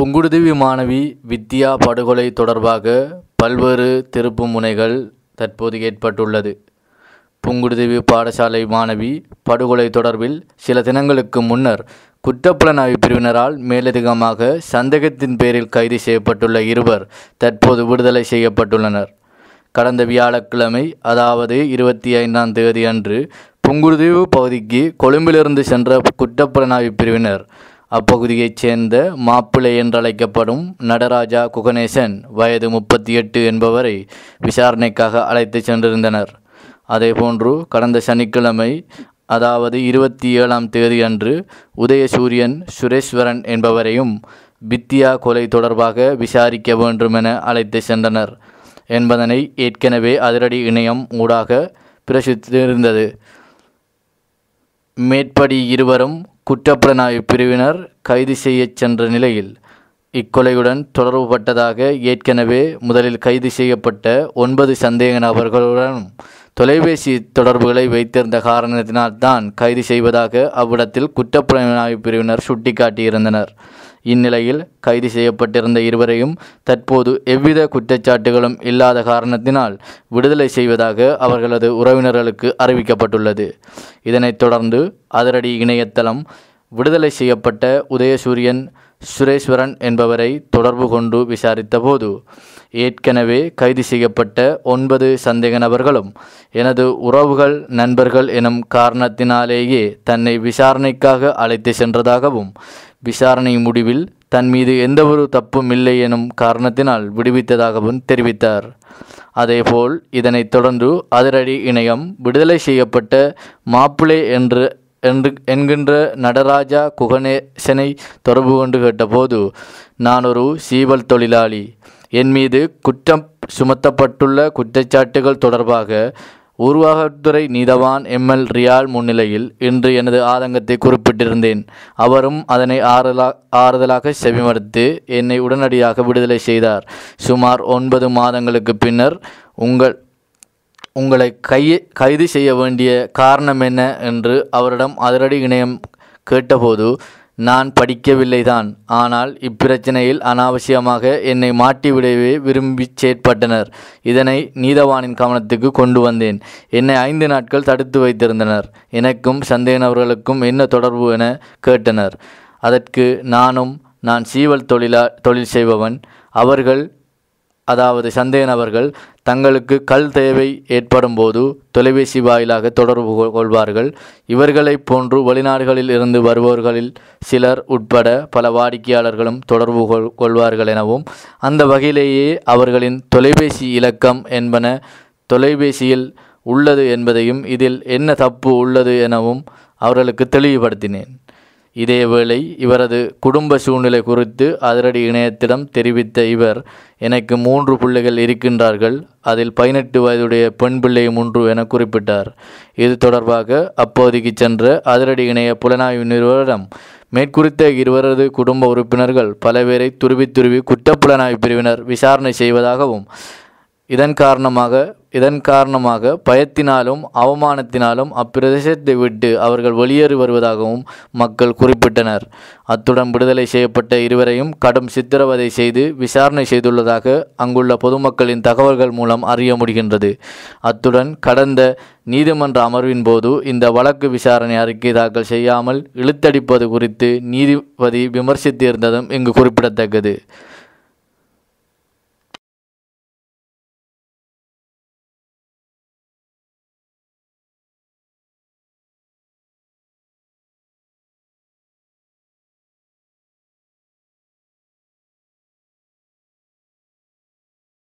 புங்குடுதீவு மாணவி வித்யா படுகொலை தொடர்பாக பல்வேறு திருப்பு முனைகள் தற்போது ஏற்பட்டுள்ளது. புங்குடுதீவு பாடசாலை மாணவி படுகொலை தொடர்பில் சில தினங்களுக்கு முன்னர் குற்றப்புலனாய்வு பிரிவினரால் மேலதிகமாக சந்தேகத்தின் பேரில் கைது செய்யப்பட்டுள்ள இருவர் தற்போது விடுதலை செய்யப்பட்டுள்ளனர். கடந்த வியாழக்கிழமை அதாவது இருபத்தி ஐந்தாம் தேதி அன்று புங்குடுதீவு பகுதிக்கு கொழும்பிலிருந்து சென்ற குற்றப்புலனாய்வு பிரிவினர் அப்பகுதியைச் சேர்ந்த மாப்பிள்ளை என்றழைக்கப்படும் நடராஜா குகணேசன் வயது முப்பத்தி எட்டு என்பவரை விசாரணைக்காக அழைத்து சென்றிருந்தனர். அதேபோன்று கடந்த சனிக்கிழமை அதாவது இருபத்தி ஏழாம் தேதி அன்று உதயசூரியன் சுரேஸ்வரன் என்பவரையும் பித்தியா கொலை தொடர்பாக விசாரிக்க வேண்டுமென அழைத்து சென்றனர். என்பதனை ஏற்கனவே அதிரடி இணையம் ஊடாக பிரசித்திருந்தது மேற்படி இருவரும் குற்றப்புலனாய்வு பிரிவினர் கைது செய்யச் சென்ற நிலையில் இக்கொலையுடன் தொடர்புபட்டதாக ஏற்கனவே முதலில் கைது செய்யப்பட்ட ஒன்பது சந்தேக நபர்களுடனும் தொலைபேசி தொடர்புகளை வைத்திருந்த காரணத்தினால்தான் கைது செய்வதாக அவ்விடத்தில் குற்றப்புலனாய்வு பிரிவினர் சுட்டிக்காட்டியிருந்தனர். இந்நிலையில் கைது செய்யப்பட்டிருந்த இருவரையும் தற்போது எவ்வித குற்றச்சாட்டுகளும் இல்லாத காரணத்தினால் விடுதலை செய்வதாக அவர்களது உறவினர்களுக்கு அறிவிக்கப்பட்டுள்ளது. இதனைத் தொடர்ந்து அதிரடி இணையதளம் விடுதலை செய்யப்பட்ட உதயசூரியன் சுரேஸ்வரன் என்பவரை தொடர்பு கொண்டு விசாரித்தபோது ஏற்கனவே கைது செய்யப்பட்ட ஒன்பது சந்தேக நபர்களும் எனது உறவுகள் நண்பர்கள் எனும் காரணத்தினாலேயே தன்னை விசாரணைக்காக அழைத்து சென்றதாகவும் விசாரணை முடிவில் தன் மீது எந்தவொரு தப்பும் இல்லை எனும் காரணத்தினால் விடுவித்ததாகவும் தெரிவித்தார். அதேபோல் இதனைத் தொடர்ந்து அதிரடி இணையம் விடுதலை செய்யப்பட்ட மாப்பிளே என்று என்று என்கின்ற நடராஜா குகணேசனை தொடர்பு கொண்டு கேட்டபோது நான் ஒரு சீவல் தொழிலாளி. என் மீது குற்றம் சுமத்தப்பட்டுள்ள குற்றச்சாட்டுகள் தொடர்பாக உருவாகத்துறை நீதவான் எம்எல் ரியால் முன்னிலையில் இன்று எனது ஆதங்கத்தை குறிப்பிட்டிருந்தேன். அவரும் அதனை ஆறுதலா ஆறுதலாக செவிமடுத்து என்னை உடனடியாக விடுதலை செய்தார். சுமார் ஒன்பது மாதங்களுக்கு பின்னர் உங்கள் உங்களை கை கைது செய்ய வேண்டிய காரணம் என்ன என்று அவரிடம் அதிரடி இணையம் கேட்டபோது நான் படிக்கவில்லைதான். ஆனால் இப்பிரச்சனையில் அனாவசியமாக என்னை மாட்டிவிடவே விரும்பி செயற்பட்டனர். இதனை நீதவானின் கவனத்துக்கு கொண்டு வந்தேன். என்னை ஐந்து நாட்கள் தடுத்து வைத்திருந்தனர். எனக்கும் சந்தேகனவர்களுக்கும் என்ன தொடர்பு என கேட்டனர். அதற்கு நானும் நான் சீவல் தொழிலா தொழில் செய்பவன். அவர்கள் அதாவது சந்தேக நபர்கள் தங்களுக்கு கல் தேவை ஏற்படும் போது தொலைபேசி வாயிலாக தொடர்பு கொள்வார்கள். இவர்களைப் போன்று வெளிநாடுகளில் இருந்து வருபவர்களில் சிலர் உட்பட பல வாடிக்கையாளர்களும் தொடர்பு கொள் கொள்வார்கள் எனவும் அந்த வகையிலேயே அவர்களின் தொலைபேசி இலக்கம் என்பன தொலைபேசியில் உள்ளது என்பதையும் இதில் என்ன தப்பு உள்ளது எனவும் அவர்களுக்கு தெளிவுபடுத்தினேன். இதேவேளை இவரது குடும்ப சூழ்நிலை குறித்து அதிரடி இணையத்திடம் தெரிவித்த இவர் எனக்கு மூன்று பிள்ளைகள் இருக்கின்றார்கள். அதில் பதினெட்டு வயதுடைய பெண் பிள்ளையும் ஒன்று என குறிப்பிட்டார். இது தொடர்பாக அப்போதைக்கு சென்ற அதிரடி இணைய புலனாய்வு நிறுவனம் மேற்குறித்த இருவரது குடும்ப உறுப்பினர்கள் பல பேரை துருவி துருவி குற்றப்புலனாய்வு பிரிவினர் விசாரணை செய்வதாகவும் இதன் காரணமாக இதன் காரணமாக பயத்தினாலும் அவமானத்தினாலும் அப்பிரதேசத்தை விட்டு அவர்கள் வெளியேறி வருவதாகவும் மக்கள் குறிப்பிட்டனர். அத்துடன் விடுதலை செய்யப்பட்ட இருவரையும் கடும் சித்திரவதை செய்து விசாரணை செய்துள்ளதாக அங்குள்ள பொதுமக்களின் தகவல்கள் மூலம் அறிய முடிகின்றது. அத்துடன் கடந்த நீதிமன்ற அமர்வின் போது இந்த வழக்கு விசாரணை அறிக்கை தாக்கல் செய்யாமல் இழுத்தடிப்பது குறித்து நீதிபதி விமர்சித்திருந்ததும் இங்கு குறிப்பிடத்தக்கது.